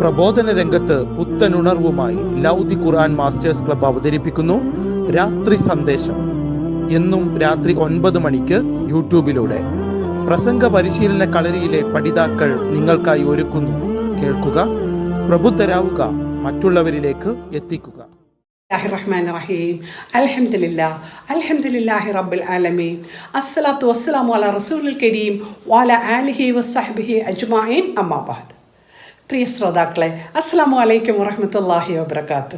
പ്രബോധന രംഗത്ത് പുത്തനുണർവുമായി ലൗദി ഖുർആൻ masters club അവതരിപ്പിക്കുന്നു രാത്രി സന്ദേശം എന്നും രാത്രി ഒൻപത് മണിക്ക് യൂട്യൂബിലൂടെ പ്രസംഗ പരിശീലന കളരിയിലെ പഠിതാക്കൾ നിങ്ങൾക്കായി ഒരുക്കുന്നു കേൾക്കുക പ്രബുദ്ധരാവുക മറ്റുള്ളവരിലേക്ക് എത്തിക്കുക الله الرحمن الرحيم الحمد لله الحمد لله رب العالمين الصلاة والسلام على رسول الكريم وعلى آله وصحبه أجمعين أما بعد പ്രിയ ശ്രോതാക്കളെ അസ്സാം വലൈക്കും വറഹമത്തല്ലാഹി വബർക്കാത്തു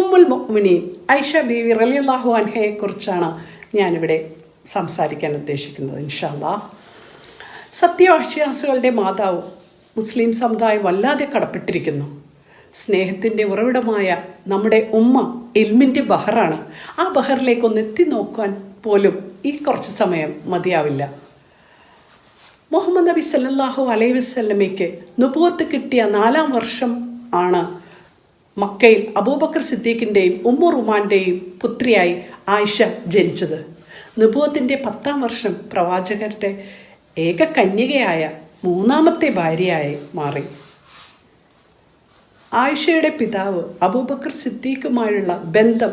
ഉമ്മുൽ മുഅ്മിനീൻ ഐഷ ബീവി റലിയല്ലാഹു അൻഹയെ കുറിച്ചാണ് ഞാനിവിടെ സംസാരിക്കാൻ ഉദ്ദേശിക്കുന്നത് ഇൻഷാല്ലാ സത്യവാശ്വാസികളുടെ മാതാവ് മുസ്ലിം സമുദായം വല്ലാതെ കടപ്പെട്ടിരിക്കുന്നു. സ്നേഹത്തിന്റെ ഉറവിടമായ നമ്മുടെ ഉമ്മ എൽമിന്റെ ബഹറാണ്. ആ ബഹറിലേക്ക് ഒന്ന് എത്തി നോക്കാൻ പോലും ഈ കുറച്ച് സമയം മതിയാവില്ല. മുഹമ്മദ് നബി സല്ലാഹു അലൈഹി വസല്ലമയ്ക്ക് നുപുവത്ത് കിട്ടിയ നാലാം വർഷം ആണ് മക്കയിൽ അബൂബക്കർ സിദ്ദീഖിന്റെയും ഉമ്മു റുമാന്റെയും പുത്രിയായി ആയിഷ ജനിച്ചത്. നുപുവത്തിന്റെ പത്താം വർഷം പ്രവാചകരുടെ ഏക കന്യകയായ മൂന്നാമത്തെ ഭാര്യയായി മാറി. ആയിഷയുടെ പിതാവ് അബൂബക്കർ സിദ്ദീഖുമായുള്ള ബന്ധം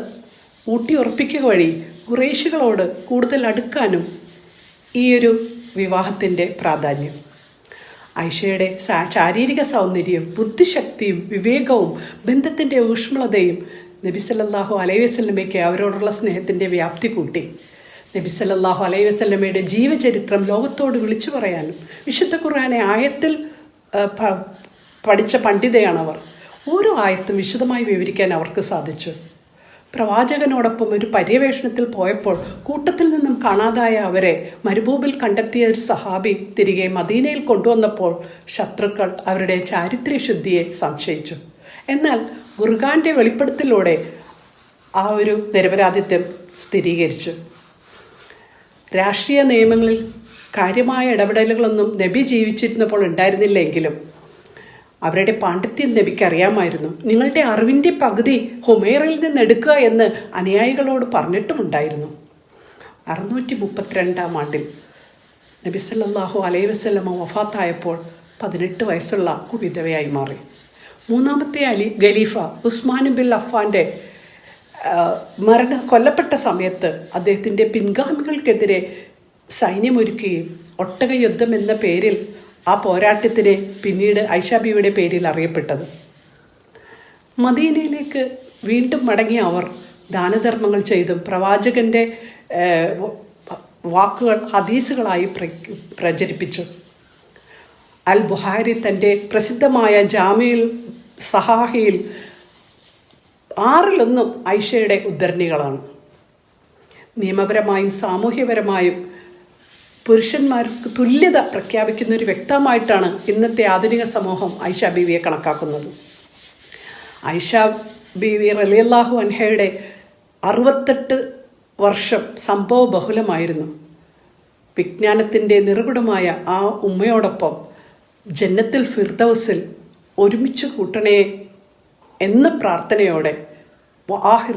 ഊട്ടിയുറപ്പിക്കുക വഴി കുറേശികളോട് കൂടുതൽ അടുക്കാനും ഈയൊരു വിവാഹത്തിന്റെ പ്രാധാന്യം. ഐഷയുടെ ശാരീരിക സൗന്ദര്യം ബുദ്ധിശക്തിയും വിവേകവും ബന്ധത്തിന്റെ ഊഷ്മളതയും നബി സല്ലല്ലാഹു അലൈഹി വസല്ലമയ്ക്ക് അവരോടുള്ള സ്നേഹത്തിന്റെ വ്യാപ്തി കൂട്ടി. നബി സല്ലല്ലാഹു അലൈഹി വസല്ലമയുടെ ജീവചരിത്രം ലോകത്തോട് വിളിച്ചു പറയാനും വിശുദ്ധ ഖുർആാനെ ആയത്തിൽ പഠിച്ച പണ്ഡിതയാണവർ. ഓരോ ആയത്തും വിശദമായി വിവരിക്കാൻ അവർക്ക് സാധിച്ചു. പ്രവാചകനോടൊപ്പം ഒരു പര്യവേഷണത്തിൽ പോയപ്പോൾ കൂട്ടത്തിൽ നിന്നും കാണാതായ അവരെ മരുഭൂമിൽ കണ്ടെത്തിയ ഒരു സഹാബി തിരികെ മദീനയിൽ കൊണ്ടുവന്നപ്പോൾ ശത്രുക്കൾ അവരുടെ ചാരിത്ര്യശുദ്ധിയെ സംശയിച്ചു. എന്നാൽ ഗുർഗാന്റെ വെളിപ്പെടുത്തലിലൂടെ ആ ഒരു നിരപരാധിത്വം സ്ഥിരീകരിച്ചു. രാഷ്ട്രീയ നിയമങ്ങളിൽ കാര്യമായ ഇടപെടലുകളൊന്നും നബി ജീവിച്ചിരുന്നപ്പോൾ ഉണ്ടായിരുന്നില്ലെങ്കിലും അവരുടെ പാണ്ഡിത്യം നബിക്ക് അറിയാമായിരുന്നു നിങ്ങളുടെ അറിവിന്റെ പകുതി ഹൊമേറിൽ നിന്ന് എടുക്കുക എന്ന് അനുയായികളോട് പറഞ്ഞിട്ടുമുണ്ടായിരുന്നു. അറുന്നൂറ്റി മുപ്പത്തിരണ്ടാം ആണ്ടിൽ നബി സല്ലല്ലാഹു അലൈഹി വസല്ലമ വഫാത്തായപ്പോൾ പതിനെട്ട് വയസ്സുള്ള വിധവയായി മാറി. മൂന്നാമത്തെ അലി ഖലീഫ ഉസ്മാൻ ബിൻ അഫ്ഫാന്റെ ആ, മരണ കൊല്ലപ്പെട്ട സമയത്ത് അദ്ദേഹത്തിന്റെ പിൻഗാമികൾക്കെതിരെ സൈന്യമൊരുക്കുകയും ഒട്ടക യുദ്ധം എന്ന പേരിൽ ആ പോരാട്ടത്തിന് പിന്നീട് ഐഷാബിയുടെ പേരിൽ അറിയപ്പെട്ടത്. മദീനയിലേക്ക് വീണ്ടും മടങ്ങിയ അവർ ദാനധർമ്മങ്ങൾ ചെയ്തും പ്രവാചകന്റെ വാക്കുകൾ ഹദീസുകളായി പ്ര- പ്രചരിപ്പിച്ചു. അൽ ബുഹാരി തന്റെ പ്രസിദ്ധമായ ജാമിയിൽ സഹാഹിയിൽ ആറിലൊന്നും ഐഷയുടെ ഉദ്ധരണികളാണ്. നിയമപരമായും സാമൂഹ്യപരമായും പുരുഷന്മാർക്ക് തുല്യത പ്രഖ്യാപിക്കുന്ന ഒരു വ്യക്തമായിട്ടാണ് ഇന്നത്തെ ആധുനിക സമൂഹം ഐഷ ബീവിയെ കണക്കാക്കുന്നത്. ഐഷ ബീവി റലിയല്ലാഹു അൻഹയുടെ അറുപത്തെട്ട് വർഷം സംഭവ ബഹുലമായിരുന്നു. വിജ്ഞാനത്തിന്റെ നിറകുടമായ ആ ഉമ്മയോടൊപ്പം ജന്നത്തിൽ ഫിർദൗസിൽ ഒരുമിച്ച് കൂട്ടണേ എന്ന പ്രാർത്ഥനയോടെ ആഹിർ